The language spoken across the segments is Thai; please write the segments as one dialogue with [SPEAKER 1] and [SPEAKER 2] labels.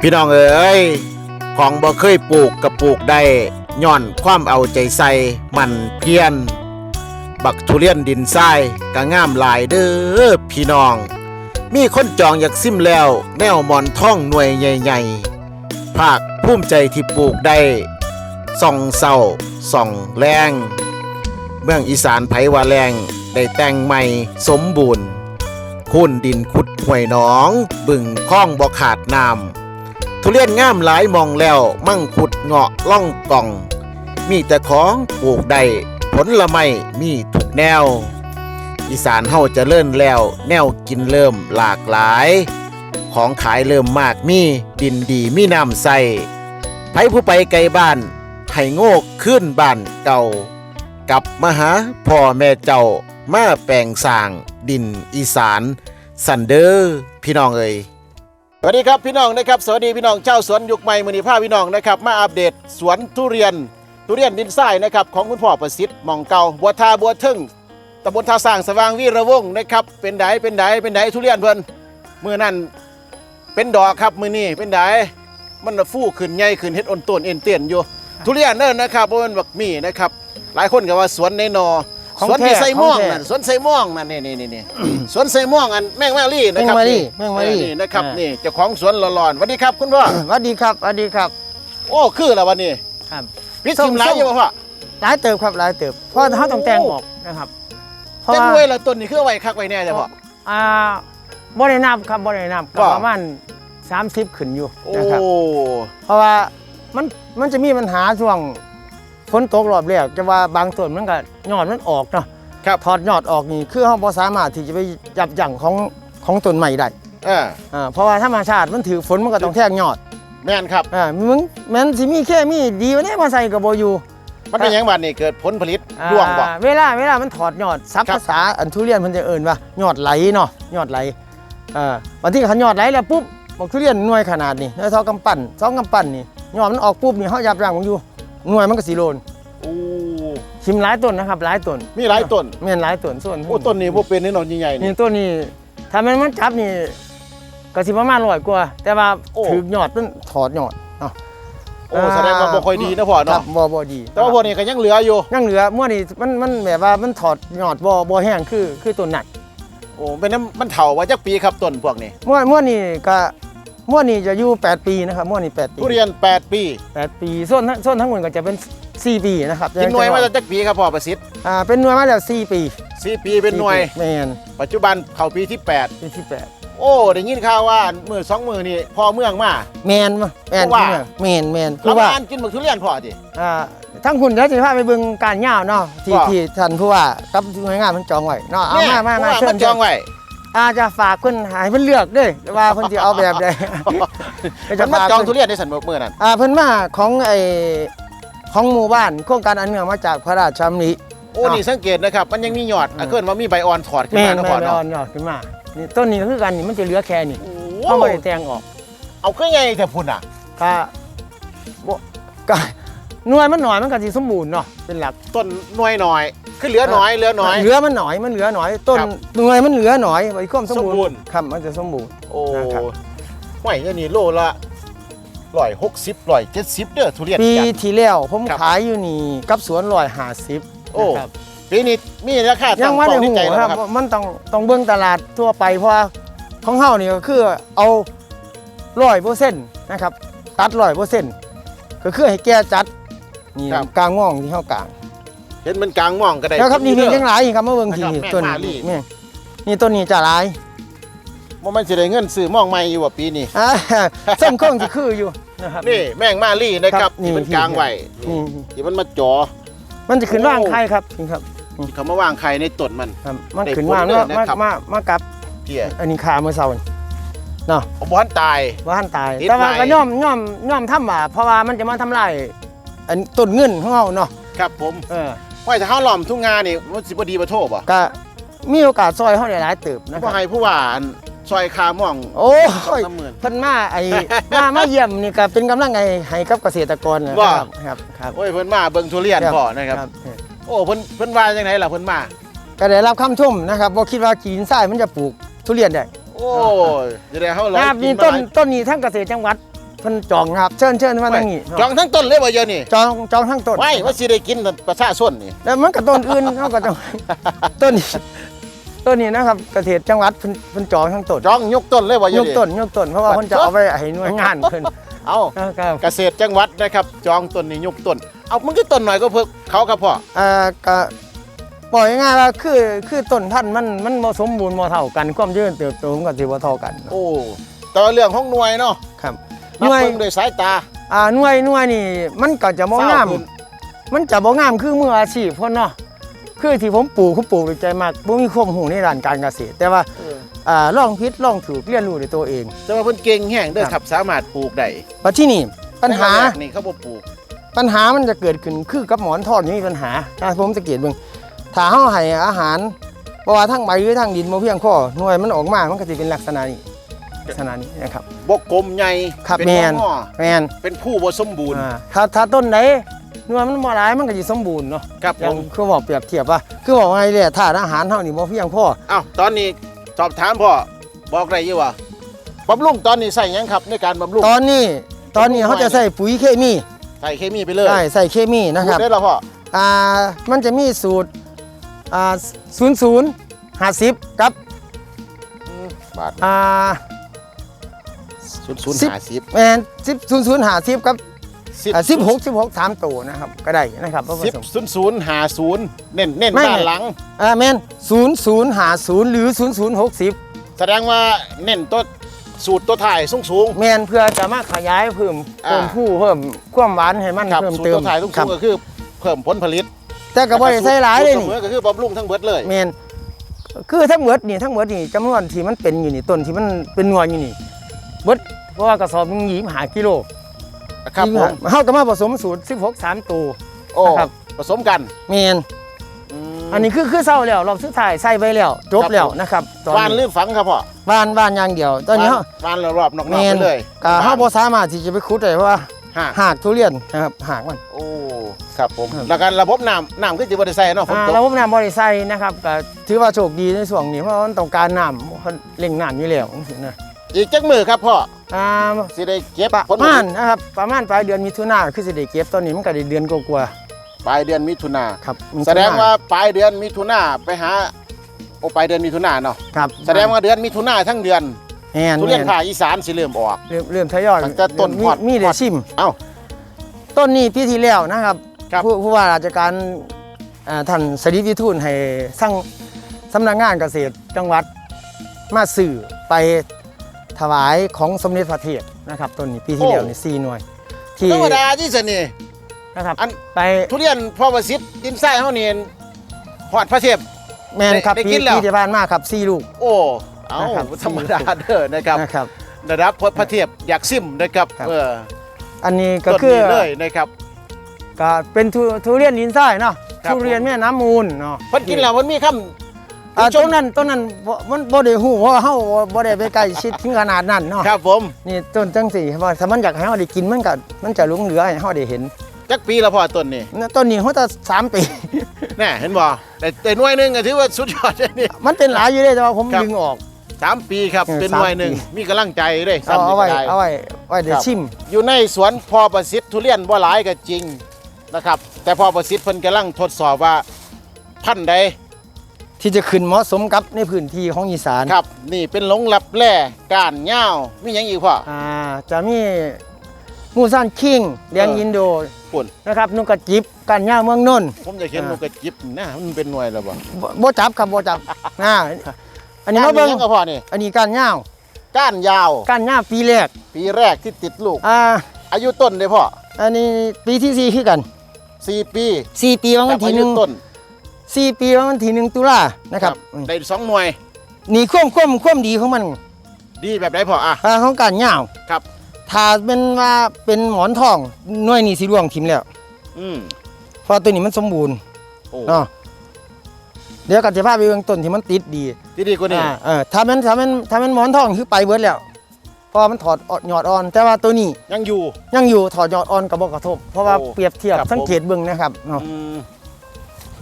[SPEAKER 1] พี่น้องเอ๋ยของบ่เคยปลูกกับปลูกได้ย้อนความเอาใจใส่มันเพียรบักทุเรียนดินทรายก็งามหลายเด้อพี่น้อง มีคนจองอยากซิมแล้ว แนวมอนท่องหน่วยใหญ่ๆภาคภูมิใจที่ปลูกได้ส่องเศร้าส่องแรงเมืองอีสานไผว่าแรงได้แต่งใหม่สมบูรณ์คุ้นดินขุดห้วยหนอง บึงคล้องบ่ขาดน้ำ ทุเรียนงามหลายมองแล้ว มั่งขุดเงาะล่องกล่อง มีแต่ของปลูกได้ผลละไม่มีทุกแนว อีสานเฮาจะเลิ่นแล้ว แนวกินเริ่มหลากหลาย ของขายเริ่มมากมีดินดีมีน้ำใสไผผู้ไปไกลบ้านให้โง่ขึ้นบ้านเก่า กับมหาพ่อแม่เจ้ามาแปลงสร้างดินอีสาน สันเดอร์พี่น้องเอ่ย วัสดีครับพี่น้องนะครับสวัสดีพี่น้องเจ้าสวนยุคใหม่มือนีผ้าพี่น้องนะครับมาอัปเดตสวนทุเรียนทุเรียนดินทรายนะครับของคุณพ่อประสิทธิ์มองเก่าบัวทาบัวทึ่งตำบลท่าสร้างสว่างวีระวงนะครับเป็นไดเป็นไดเป็นไดทุเรียนเพิ่นมือนั่นเป็นดอกครับมือนี้เป็นไดมันฟูขึ้นใหญ่ขึ้นเฮ็ดอ่อนต้นเอ็นเตียนอยู่ทุเรียนเนั่นนะครับบ่แมันบักมีนะครับหลายคนก็ว่าสวนในนอ
[SPEAKER 2] ของ
[SPEAKER 1] สวนที่
[SPEAKER 2] แท้
[SPEAKER 1] ไซม่วง
[SPEAKER 2] ของแท้
[SPEAKER 1] นั่นสวนไซม่วงนั่นนี่นี่นี่นี่สวนไซม่วงอันแมงมารี่นะครับ
[SPEAKER 2] แมงมารี่
[SPEAKER 1] นี่
[SPEAKER 2] แมงมารี่
[SPEAKER 1] เออนี่นะครับ
[SPEAKER 2] อ่านี่
[SPEAKER 1] นี่เจ้าของสวนหลอนๆสวัสดีครับคุณพ่อ
[SPEAKER 2] สวัสดีครับสวัสดีครับ
[SPEAKER 1] โอ้คือแล้ววันนี้
[SPEAKER 2] ครับ
[SPEAKER 1] พิชิมหลายอยู่บ่พ่อ
[SPEAKER 2] หลายเติบครับหลายเติบเพราะเขาต้องแต่งออกนะครับเพราะ
[SPEAKER 1] จัง
[SPEAKER 2] ว่า
[SPEAKER 1] เวยละต้นนี่คือเอาไว้คักไว้แน่จ้ะพ่อ
[SPEAKER 2] อ่าบ่ได้นับครับบ่ได้นับก็
[SPEAKER 1] ว่า
[SPEAKER 2] ประมาณ30ขึ้นอยู่
[SPEAKER 1] โอ้
[SPEAKER 2] นะครับเพราะว่ามันมันจะมีปัญหาช่วงฝ นตกรอบแรกจะว่าบางส่วนมันก็ยอดมันออกเนาะ
[SPEAKER 1] ครับ
[SPEAKER 2] ถอดยอดออกนี่คือเราบ่สามารถที่จะไปยับยั้งของของต้นใหม่ได้
[SPEAKER 1] เออ
[SPEAKER 2] อ่าเพราะว่าธรรมชาติมันถือฝนมันก็ต้องแทงยอด
[SPEAKER 1] แม่นครับ
[SPEAKER 2] อ่ามึงแมันสิมีแค่มีดีวะเนี่ยมาใส่ก็บ่อยู่
[SPEAKER 1] มันเป็นหยังบัดนี่เกิดผลผลิตร่วงบ่
[SPEAKER 2] อ่าเวลาเวลามันถอดยอดซับ
[SPEAKER 1] ครับ
[SPEAKER 2] ภาษาอันทุเรียนมันจะเอิ่นว่ายอดไหลเนาะยอดไหลอ่าวันที่ขันยอดไหลแล้วปุ๊บบอกทุเรียนหน่วยขนาดนี้แล้วเท่ากำปั้นสองกำปั้นนี่ยอดมันออกปุ๊บนี่เขายับยั้งมันอยู่ หน่วยมันก็สีโลน
[SPEAKER 1] โอ้
[SPEAKER 2] ชิมหลายต้นนะครับหลายต้น
[SPEAKER 1] มีหลายต้น
[SPEAKER 2] แม่นหลายต้นส่วน
[SPEAKER 1] โอ้ต้นนี้บ่เป็นนี่นอนใหญ่ๆ
[SPEAKER 2] นี่
[SPEAKER 1] นี่
[SPEAKER 2] ต้นนี้ถ้ามันมันจับนี่ก็สิประมาณร้อยกว่า แต่ว่า
[SPEAKER 1] โอ้
[SPEAKER 2] ถือยอดมันถอดยอดเนาะ
[SPEAKER 1] โอ้แสดงว่าบ่ค่อยดีนะพ่อ
[SPEAKER 2] ครั
[SPEAKER 1] เนาะ
[SPEAKER 2] บบ่บ่ดี
[SPEAKER 1] แต่ว่าพวกนี้ก็ยังเหลืออยู่
[SPEAKER 2] ยังเหลือมื่อนี้มันมันแบบว่ามันถอดยอดบ่บ่แห้งคือคือต้นนั้น
[SPEAKER 1] โอ้เป็นน้ำมันเฒ่าว่าจักปีครับต้นพวกนี้
[SPEAKER 2] ม่วนม่วนนี่ก็ ม่วนนี่จะอยู่ 8 ปีนะครับม่วนนี่8ปี
[SPEAKER 1] ทุเรียน 8 ปี
[SPEAKER 2] 8 ปีส่วนทั้งส่วนทั้งหมดก็จะเป็น 4 ปีนะครับ
[SPEAKER 1] กินหน่วยมาจากจักปีครับพ่อประสิทธิ์
[SPEAKER 2] อ่าเป็นหน่วยมาแล้ว 4 ปี
[SPEAKER 1] 4 ปีเป็นหน่วย
[SPEAKER 2] แม่น
[SPEAKER 1] ปัจจุบันเข้าปีที่
[SPEAKER 2] ปีที่
[SPEAKER 1] 8 โอ้ได้ยินข่าวว่ามือสองมือนี่พ่อเมืองมา
[SPEAKER 2] 8แม่นบ่แม่น
[SPEAKER 1] เพราะว่า
[SPEAKER 2] แม่นแม่นคื
[SPEAKER 1] แล้
[SPEAKER 2] อ
[SPEAKER 1] ว
[SPEAKER 2] ว่า
[SPEAKER 1] อ่านกินหมึกทุเรียนพ่อดิ
[SPEAKER 2] อ่าทั้งคุณเดี๋ยวสิพาไปเบิ่งการย่าวเนาะที่
[SPEAKER 1] ว่า
[SPEAKER 2] ที่ท่านผู้ว่ากับหน่วยงานมันจองไว้เนาะเอา
[SPEAKER 1] เนี่ย
[SPEAKER 2] มามามา
[SPEAKER 1] เพ
[SPEAKER 2] เชิ
[SPEAKER 1] ระว่
[SPEAKER 2] ญ
[SPEAKER 1] นจองไว้
[SPEAKER 2] อาจะฝากเพิ่นให้เพิ่นเลือกเด้อว่าเพิ่นสิเอาแบบใด
[SPEAKER 1] มันมาจองทุเรียนในสันมือนั่น
[SPEAKER 2] อ่าเพิ่นมาของไอ้ของหมู่บ้านโครงการอันเนื่องมาจากพระราชดำริ
[SPEAKER 1] โอ้นี่สังเกตนะครับมันยังมีหยอดอะเกินว่ามีใบอ่อนถอดขึ้น
[SPEAKER 2] แม่
[SPEAKER 1] มานนะ
[SPEAKER 2] แม่
[SPEAKER 1] พ่อนเนาะ
[SPEAKER 2] อ่อนยอดขึ้นมานี่ต้นนี้ก็คือกันนี่มันจะเหลือแค่นี้
[SPEAKER 1] โอ้
[SPEAKER 2] เขาบ่ได้แต่งออก
[SPEAKER 1] เอาขึ้นไงแต่พุ่นอะ
[SPEAKER 2] ก็บ่ก็ หน่วยมันหน่อยมันก็สิสมบูรณ์เนาะเป็นหลัก
[SPEAKER 1] ต้นหน่วยหน่อย คือเหลือน้อยเหลือน้อย
[SPEAKER 2] เหลือมันหน่อยมันเหลือหน่อย ต้น
[SPEAKER 1] ครับ
[SPEAKER 2] หน่วยมันเหลือหน่อยไว้ความสมบู
[SPEAKER 1] สมบูร
[SPEAKER 2] ร
[SPEAKER 1] ณ์
[SPEAKER 2] ณ์ครับมันจะสมบูรณ์
[SPEAKER 1] โอ้
[SPEAKER 2] นะครับ
[SPEAKER 1] ห่วยอันนี้โลละร้อยหกสิบร้อยเจ็ดสิบเด้อทุเรียน
[SPEAKER 2] ปี
[SPEAKER 1] จันทร์
[SPEAKER 2] ที่แล้วผม
[SPEAKER 1] ครับ
[SPEAKER 2] ขายอยู่นี่กับสวน150
[SPEAKER 1] โอ้
[SPEAKER 2] นะครับ
[SPEAKER 1] ปีนี้มีราคา
[SPEAKER 2] ยั
[SPEAKER 1] ตั้
[SPEAKER 2] ง
[SPEAKER 1] ง
[SPEAKER 2] ว่า
[SPEAKER 1] เป้า
[SPEAKER 2] ได้
[SPEAKER 1] ใน
[SPEAKER 2] หู
[SPEAKER 1] ใจแล้ว
[SPEAKER 2] ครับ
[SPEAKER 1] ครับ
[SPEAKER 2] มันต้องต้องเบิ่งตลาดทั่วไปเพราะว่าของเฮานี่ก็คือเอาร้อยเปอร์เซ็นต์นะครับตัดร้อยเปอร์เซ็นต์ก็คือให้แก้จัด นี่
[SPEAKER 1] ครับ
[SPEAKER 2] กลางง่องที่เฮากลาง
[SPEAKER 1] เห็นมันกลางม่องก็ได้
[SPEAKER 2] แล้วครับนี่
[SPEAKER 1] เด้
[SPEAKER 2] มี
[SPEAKER 1] อ
[SPEAKER 2] ทั้งหลายอีกครับมาเบิ่งที
[SPEAKER 1] นะครับแม่
[SPEAKER 2] ต้น
[SPEAKER 1] มาลี่
[SPEAKER 2] นี่นี่ต้นนี้จะหลาย
[SPEAKER 1] ว่ามันจะได้เงินซื้อม่องใหม่อยู่ว่าปีนี้
[SPEAKER 2] อ่าส้มโค้งสิคืออยู่นะครับ
[SPEAKER 1] นี่แม่งมาลี่นะครับ
[SPEAKER 2] ครับนี่
[SPEAKER 1] ที่มันกลางไว้
[SPEAKER 2] นี่
[SPEAKER 1] ที่มันมาจ่อ
[SPEAKER 2] มันจะขึ้น
[SPEAKER 1] โอ้
[SPEAKER 2] ว่างไข่ครับนี่ครับ
[SPEAKER 1] ที่เขามาวางไข่ในต้นมัน
[SPEAKER 2] ครับมัน
[SPEAKER 1] ได้
[SPEAKER 2] ขึ้น
[SPEAKER 1] ผล
[SPEAKER 2] ว่าง
[SPEAKER 1] เลย
[SPEAKER 2] มา
[SPEAKER 1] นะครับ
[SPEAKER 2] มามากับ
[SPEAKER 1] เกี่ย
[SPEAKER 2] อันนี้ขาเมื่อเช้านี่
[SPEAKER 1] ผมบ้านตาย
[SPEAKER 2] ว่าท่านตาย
[SPEAKER 1] ติด
[SPEAKER 2] แต่ว่า
[SPEAKER 1] ไว้
[SPEAKER 2] ก็ย่อมย่อมย่อมทำบาปเพราะว่ามันจะมาทำลาย อันต้นเงินของเฮาเนาะ
[SPEAKER 1] ครับผม
[SPEAKER 2] เออ
[SPEAKER 1] ว่าถ้าเขาหล่อมทุ่งงานนี่มันสิบดีมาโทษบ่
[SPEAKER 2] ก็มีโอกาสซอยเขาได้หลายเติบนะค
[SPEAKER 1] ผู้
[SPEAKER 2] รับ
[SPEAKER 1] ให้ผู้ว่าอันซอยคาม่อง
[SPEAKER 2] โอ้
[SPEAKER 1] สอง
[SPEAKER 2] ย
[SPEAKER 1] สามหมื่น
[SPEAKER 2] เพิ่นมาไอ้ มามาเยี่ยมนี่ก็เป็นกำลังใจให้กับเกษตรกรนะ
[SPEAKER 1] ว่า
[SPEAKER 2] ครับครับครับ
[SPEAKER 1] โอ้ยเพิ่นมาเบิ่งทุเรียนพ่อนะครับโอ้เพิ่นเพิ่นว่าจังไดล่ะเพิ่นมา
[SPEAKER 2] ก็ได้รับคำชมนะครับบ่คิดว่ากีนทรายมันจะปลูกทุเรียนได้
[SPEAKER 1] โอ้ยจะได้เฮาลอง
[SPEAKER 2] นะครับ
[SPEAKER 1] กิ
[SPEAKER 2] นี่
[SPEAKER 1] น
[SPEAKER 2] ต้
[SPEAKER 1] มานหลาย
[SPEAKER 2] ต้นนี้ทั้งเกษตรจังหวัด เพิ่นจองนะครับ เชิญเชิญมาทางนี้
[SPEAKER 1] จองทั้งต้นเลยบ่เดี๋ยอะนี่
[SPEAKER 2] จองจองทั้งต้น
[SPEAKER 1] ไว้ว่าสิได้กินประชาชนนี่
[SPEAKER 2] แล้วมันก็ต้นอื่นเขาก็จะต้นนี้ต้นนี้นะครับเกษตรจังหวัดเพิ่นเพิ่นจองทั้งต้น
[SPEAKER 1] จองยกต้นเลยบ่เดี๋
[SPEAKER 2] ย
[SPEAKER 1] ย
[SPEAKER 2] ก
[SPEAKER 1] อะ
[SPEAKER 2] ต้นยกต้นเพราะว่าเพิ่นจะเอาไปให้หน่วยงานเพิ่น
[SPEAKER 1] เอา
[SPEAKER 2] นะครับ
[SPEAKER 1] เกษตรจังหวัดนะครับ จองต้นนี่ยกต้น เอามันก็ต้นหน่อยก็เพิ่มเขาครับพ่อ
[SPEAKER 2] เอ่อก็บอกง่ายๆว่าคือคือต้นพันธุ์มันมันบ่สมบูรณ์บ่เท่ากัน ความเจริญเติบโตมันก็สิบ่เท่ากัน
[SPEAKER 1] โอ้แต่ว่าเรื่องของหน่วยเนาะ
[SPEAKER 2] ครับ ห
[SPEAKER 1] นับ
[SPEAKER 2] น่วย
[SPEAKER 1] เบิ่งด้วยสายตา
[SPEAKER 2] อ่าหน่วยหน่วยนี่ มันก็จะบ่งาม
[SPEAKER 1] เศร้ขึ้น
[SPEAKER 2] มันจะบ่งามคือมืออาชีพพ่นเนาะคือที่ผมปลูกผมปลูกด้วยใจมากบ่มีความรู้ในด้านการเกษตร แต่ว่า
[SPEAKER 1] เออ
[SPEAKER 2] อ่าลองผิดลองถูกเรียนรู้ด้วยตัวเอง
[SPEAKER 1] แต่ว่าเพิ่นเก่งแห้งเด้อครับสามารถปลูกได้
[SPEAKER 2] ปัจที่นี่ปัญหา
[SPEAKER 1] แต่ว่แรกนี่เขาบ่ปลูก
[SPEAKER 2] ปัญหามันจะเกิดขึ้นคือกับหมอนทอดนี่มีปัญหาถ้าผมสังเกตเบิ่งถ้าเฮาให้อาหารบ่ว่าทั้งใบหรือทั้งดินบ่เพียงพอหน่วยมันออกมามันก็สิเป็นลักษณะนี้ ลักษณะนี้นะครับ
[SPEAKER 1] บกกลมใหญ่
[SPEAKER 2] ครับ
[SPEAKER 1] เป็น
[SPEAKER 2] แม่น
[SPEAKER 1] งอ
[SPEAKER 2] แม่น
[SPEAKER 1] เป็นผู้บ่สมบูรณ์
[SPEAKER 2] อ่าถ้าถ้าต้นไหนหน่วยมันบ่หลายมันก็สิสมบูรณ์เนาะ
[SPEAKER 1] ครับ
[SPEAKER 2] อ
[SPEAKER 1] ผ
[SPEAKER 2] ย่าง
[SPEAKER 1] ม
[SPEAKER 2] คือบอกเปรียบเทียบว่าคือบอกว่าไงเนี่ยถ้าอาหารเท่านี้บ่เพียงพอ
[SPEAKER 1] อ้าวตอนนี้สอบถามพ่อบอกได้อยู่ว่าบำรุงตอนนี้ใส่หยังครับในการบำรุง
[SPEAKER 2] ตอนนี้ตอนนี้เขาจะใส่ปุ๋ยเคมี
[SPEAKER 1] ใส่เคมีไปเลย
[SPEAKER 2] ใช่ใส่เคมีนะครับ
[SPEAKER 1] พูดได้แล้วพ่อ
[SPEAKER 2] อ่ามันจะมีสูตรอ่าศูนย์ศูนย์ห้าสิบกับ
[SPEAKER 1] อืมบาท
[SPEAKER 2] อ่า
[SPEAKER 1] ศูนย์ศูนย์
[SPEAKER 2] สิบ
[SPEAKER 1] ห้าสิบ
[SPEAKER 2] แมนสิบศูนย์ศูนย์ห้าสิบกับ
[SPEAKER 1] สิบ
[SPEAKER 2] สิบหกสิบหกสามตัวนะครับก็ได้นะครับผ
[SPEAKER 1] สิบ
[SPEAKER 2] สม
[SPEAKER 1] ศูนย์ศูนย์ห้าศูนย์เน้นเน้น
[SPEAKER 2] ไม่
[SPEAKER 1] ด้านหลัง
[SPEAKER 2] อ่าแมนศูนย์ศูนย์ห้าศูนย์หรือศูนย์ศูนย์หกสิบ
[SPEAKER 1] แสดงว่าเน้นตัวสูตรตัวถ่ายสูงสูง
[SPEAKER 2] แมนเพื่อจะมาขยายเพิ่ม
[SPEAKER 1] อ่า
[SPEAKER 2] เพิ่มผู้เพิ่มความหวานให้มัน
[SPEAKER 1] ๆครับ
[SPEAKER 2] เพิ่ม
[SPEAKER 1] สูตร
[SPEAKER 2] เติ
[SPEAKER 1] ตั
[SPEAKER 2] ม
[SPEAKER 1] วถ่ายสูง
[SPEAKER 2] ครั
[SPEAKER 1] สู
[SPEAKER 2] บ
[SPEAKER 1] งก็คือเพิ่มผลผลิต
[SPEAKER 2] แต่ก็บ่ได้ใส่หลายเลย
[SPEAKER 1] สูตร
[SPEAKER 2] นี่
[SPEAKER 1] เสมอก็คือบำรุงทั้งเบิดเลย
[SPEAKER 2] แมนคือทั้งหมดนี่ทั้งหมดนี่จำนวนที่มันเป็นอยู่นี่ต้นที่มันเป็นหน่วยอยู่นี่ เบิดเพราะว่ากระสอบหนึงหยีมหากิโล
[SPEAKER 1] ครับผม
[SPEAKER 2] เฮาก็มาผสมสูตร16 3ตัว
[SPEAKER 1] โอ้
[SPEAKER 2] นะครับ
[SPEAKER 1] ผสมกัน
[SPEAKER 2] แมน
[SPEAKER 1] ม
[SPEAKER 2] อันนี้คือคือเศร้าแล้วรอบสุดท้ายใส่ไปแล้วจบ
[SPEAKER 1] ครับ
[SPEAKER 2] แล้ว
[SPEAKER 1] ผม
[SPEAKER 2] นะครับตอน
[SPEAKER 1] วานหรื
[SPEAKER 2] นี้
[SPEAKER 1] อฝังครับพ่อ
[SPEAKER 2] บ้านบ้านอย่างเดียว ตอนนี้เฮา วา
[SPEAKER 1] นแล้วรอบนอกๆ
[SPEAKER 2] แม
[SPEAKER 1] ไป
[SPEAKER 2] น
[SPEAKER 1] เลย
[SPEAKER 2] ก็เฮาบ่สามารถที่จะไปขุดได้เพราะว่า
[SPEAKER 1] ฮะ
[SPEAKER 2] หากทุเรียนนะครับหากมัน
[SPEAKER 1] โอ้ครับผม
[SPEAKER 2] ครับ
[SPEAKER 1] แล้วกันระบบน้ำน้ำคือจะบริใส่เนาะฝน
[SPEAKER 2] อ่า
[SPEAKER 1] ตก
[SPEAKER 2] ระบบน้ำบ่ได้ใส่นะครับก็ถือว่าโชคดีในช่วงนี้เพราะว่ามันต้องการน้ำเขาเร่งน้ำอยู่แล้วจังซี่นะ
[SPEAKER 1] อีกจักมือครับพ่อ
[SPEAKER 2] อ่า
[SPEAKER 1] สิได้เก็บ
[SPEAKER 2] ประ
[SPEAKER 1] ผลผ
[SPEAKER 2] มา
[SPEAKER 1] ลิ
[SPEAKER 2] ณ
[SPEAKER 1] ต
[SPEAKER 2] นะครับประมาณปลายเดือนมิถุนาคือสิได้เก็บตอนนี้มันก็ได้เดือนกว่า
[SPEAKER 1] ปลายเดือนมิถุนา
[SPEAKER 2] ๆครับมิถุน
[SPEAKER 1] แสดงว่าปลายเดือนมิถุนาไปหาโอ้ปลายเดือนมิถุนาเนาะ
[SPEAKER 2] ครับ
[SPEAKER 1] แสดงว่าเดือนมิถุนาทั้งเดือน
[SPEAKER 2] แม่น
[SPEAKER 1] ทุเรียน
[SPEAKER 2] แม่น
[SPEAKER 1] ภาคอีสานสิเริ่มออก
[SPEAKER 2] เริ่มเริ่มทยอย
[SPEAKER 1] ตั้งแต่ต้น
[SPEAKER 2] มี
[SPEAKER 1] พอด
[SPEAKER 2] มีเดชิม
[SPEAKER 1] เอ้า
[SPEAKER 2] ต้นนี้ปีที่แล้วนะครับ
[SPEAKER 1] ครับ
[SPEAKER 2] ผู้ผู้ว่าราชการอ่าท่านสริวิทูลให้สั่งสำนักงานเกษตรจังหวัดมาสื่อไป ถวายของสมเด็จพระเทพนะครับต้นนี้ปีที่แล้วนี่สี่หน่วย ที่
[SPEAKER 1] ธรรมดาที่สนี่
[SPEAKER 2] นะครับ
[SPEAKER 1] อัน
[SPEAKER 2] ไป
[SPEAKER 1] ทุเรียนพ่อประสิทธิ์ดินทรายเฮานี่ฮอดพระเทพ
[SPEAKER 2] แมนครับ
[SPEAKER 1] ได้
[SPEAKER 2] ปี
[SPEAKER 1] กินแล้ว
[SPEAKER 2] ปีที่ผ่านมาครับสี่ลูก
[SPEAKER 1] โอ้เอา
[SPEAKER 2] นะครับ
[SPEAKER 1] ธรรมดาเด้อนะครับ
[SPEAKER 2] นะครับ
[SPEAKER 1] ระดับพระเทพอยากซิมนะครับ
[SPEAKER 2] ครับ
[SPEAKER 1] เออ
[SPEAKER 2] อันนี้ก็
[SPEAKER 1] ต้น
[SPEAKER 2] คือ
[SPEAKER 1] นี้เลยนะครับ
[SPEAKER 2] ก็เป็นทุทุเรียนดินทรายเนาะ
[SPEAKER 1] ครับ
[SPEAKER 2] ทุเรียนแม่น้ำมูลเนาะ
[SPEAKER 1] เพิ่นกินแล้วมันมีคำ
[SPEAKER 2] อ่า
[SPEAKER 1] ช
[SPEAKER 2] ต้
[SPEAKER 1] ม
[SPEAKER 2] นนั้นต้นนั้นบ่มันบ่ได้ฮู้เพราะว่าเฮาบ่ได้ไปใกล้ชิดถึงขนาดนั้นเนาะ
[SPEAKER 1] ครับผม
[SPEAKER 2] นี่ต้นจังสี่ว่าถ้ามันอยากให้เฮาได้กินมันก็มันจะหลงเหลือให้เฮาได้เห็น
[SPEAKER 1] จักปีละพ่อต้นนี่
[SPEAKER 2] นะต้นนี้เฮาแต่3ปี
[SPEAKER 1] แน่เห็นบ่แต่แต่หน่วยหนึงก็ถือว่าสุดยอดเลยนี่
[SPEAKER 2] มันเป็นหลายอยู่เลยแต่ว่าผม
[SPEAKER 1] ครับ
[SPEAKER 2] ดึงออก
[SPEAKER 1] สามปีครับ
[SPEAKER 2] เออ
[SPEAKER 1] เป็นหน่วยหนึ่ง
[SPEAKER 2] สามปี
[SPEAKER 1] มีกำลังใจเลย
[SPEAKER 2] เอา
[SPEAKER 1] ซ้ำ
[SPEAKER 2] เอาไว้
[SPEAKER 1] นี่ก็ด้
[SPEAKER 2] เอาไว้ไว้เดี๋ยวชิม
[SPEAKER 1] อยู่ในสวนพอประสิทธิ์ทุเรียนบ่หลายก็จริงนะครับ แต่พอประสิทธิ์เพิ่นกำลังทดสอบว่าพันธุ์ใด
[SPEAKER 2] ที่จะขึ้นเหมาะสมกับในพื้นที่ของอีสาน
[SPEAKER 1] ครับ นี่เป็นหลงลับแล่ก้านยาวมีหยังอีกพ่อ
[SPEAKER 2] อ่าจะมีมูซานคิงเลียง
[SPEAKER 1] เอออิ
[SPEAKER 2] อินโด
[SPEAKER 1] ปุ่น
[SPEAKER 2] นะครับนุกกระจิบกันย่าเมืองนนท์
[SPEAKER 1] ผมจะเห็น
[SPEAKER 2] อ่า
[SPEAKER 1] นกกระจิบนะมันเป็นหน่วยแล้วบ่
[SPEAKER 2] บ่บ่จับครับบ่จับอ่าอันนี้มาเบิ่ง
[SPEAKER 1] ก้หยังก็พ่อนี่
[SPEAKER 2] อันนี้การย่าว
[SPEAKER 1] ก้านยาว
[SPEAKER 2] การย่าวปีแรก
[SPEAKER 1] ปีแรกที่ติดลูก
[SPEAKER 2] อ่า
[SPEAKER 1] อายุต้นเลยพ่อ
[SPEAKER 2] อันนี้ปีที่สี่คือกัน
[SPEAKER 1] สี่ปี
[SPEAKER 2] สี่ปีวัน
[SPEAKER 1] กับ
[SPEAKER 2] ที่
[SPEAKER 1] อา
[SPEAKER 2] ห
[SPEAKER 1] ยุ
[SPEAKER 2] นึ่ง
[SPEAKER 1] ต้น
[SPEAKER 2] สี่ปีวันที่หนึ่งตุลานะครับ
[SPEAKER 1] ได้สองหน่วย
[SPEAKER 2] นี่ความความความดีของมัน
[SPEAKER 1] ดีแบบไหนพ่ออะ
[SPEAKER 2] อ่าของการย่าว
[SPEAKER 1] ครับ
[SPEAKER 2] ถ้าเป็นว่าเป็นหมอนทองหน่วยนี้สิร่วงทิมแล้ว
[SPEAKER 1] อืม
[SPEAKER 2] เพราะตัวนี้มันสมบูรณ์
[SPEAKER 1] โอ้
[SPEAKER 2] เนาะเดี๋ยวกันจะพาไปเบื้องต้นที่มันติดดี
[SPEAKER 1] ที่ดีกว่านี้
[SPEAKER 2] อ่าเออถ้ามันถ้ามันถ้ามันหมอนทองคือไปเบิดแล้วเพราะว่ามันถอดยอดอ่อน แต่ว่าตัวนี้
[SPEAKER 1] ยังอยู่
[SPEAKER 2] ยังอยู่ถอดยอดอ่อนกับบ่กระทบ เพราะว่า
[SPEAKER 1] โอ้
[SPEAKER 2] เปรียบเทียบ
[SPEAKER 1] ครับผม
[SPEAKER 2] สังเกตเบิ่งนะครับเนาะ
[SPEAKER 1] อืม